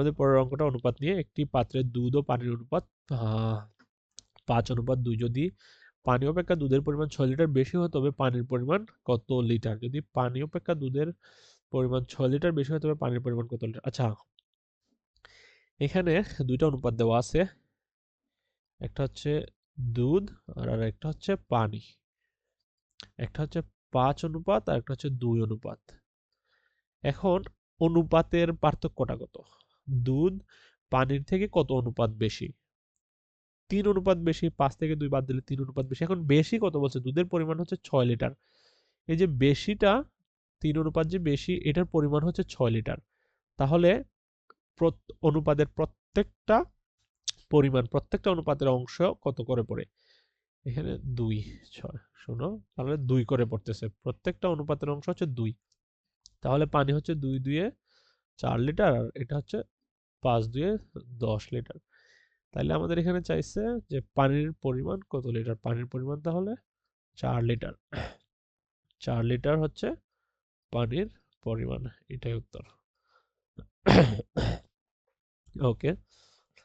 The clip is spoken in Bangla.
আমাদের পরের অঙ্কটা অনুপাত নিয়ে একটি পাত্রের দুধ ও পানির অনুপাত পাঁচ অনুপাত দুই। যদি পানি অপেক্ষা দুধের পরিমাণ ছয় লিটার বেশি হয়, তবে পানির পরিমাণ কত লিটার? যদি পানি অপেক্ষা দুধের পরিমাণ ছয় লিটার বেশি হয়, তবে পানির পরিমাণ কত লিটার? আচ্ছা এখানে দুইটা অনুপাত দেওয়া আছে। একটা হচ্ছে দুধ আর আর একটা হচ্ছে পানি। একটা হচ্ছে পাঁচ অনুপাত আর একটা হচ্ছে দুই অনুপাত। এখন অনুপাতের পার্থক্যটা কত? দুধ, পানির থেকে কত অনুপাত বেশি? তিন অনুপাত বেশি, পাঁচ থেকে দুই বাদ দিলে তিন অনুপাত বেশি। এখন বেশি কত বলছে? দুধের পরিমাণ হচ্ছে ছয় লিটার। এই যে বেশিটা, তিন অনুপাত যে বেশি, এটার পরিমাণ হচ্ছে ছয় লিটার। তাহলে অনুপাতের প্রত্যেকটা পরিমাণ, প্রত্যেকটা অনুপাতের অংশ কত করে পড়ে? এখানে দুই, ছয় শোনো তাহলে দুই করে পড়তেছে। প্রত্যেকটা অনুপাতের অংশ হচ্ছে দুই। তাহলে পানি হচ্ছে দুই দুয়ে চার লিটার আর এটা হচ্ছে পাঁচ দুয়ে দশ লিটার। তাহলে আমাদের এখানে চাইছে যে পানির পরিমাণ কত লিটার? পানির পরিমাণ তাহলে চার লিটার। চার লিটার হচ্ছে পানির পরিমাণ, এটাই উত্তর। ওকে।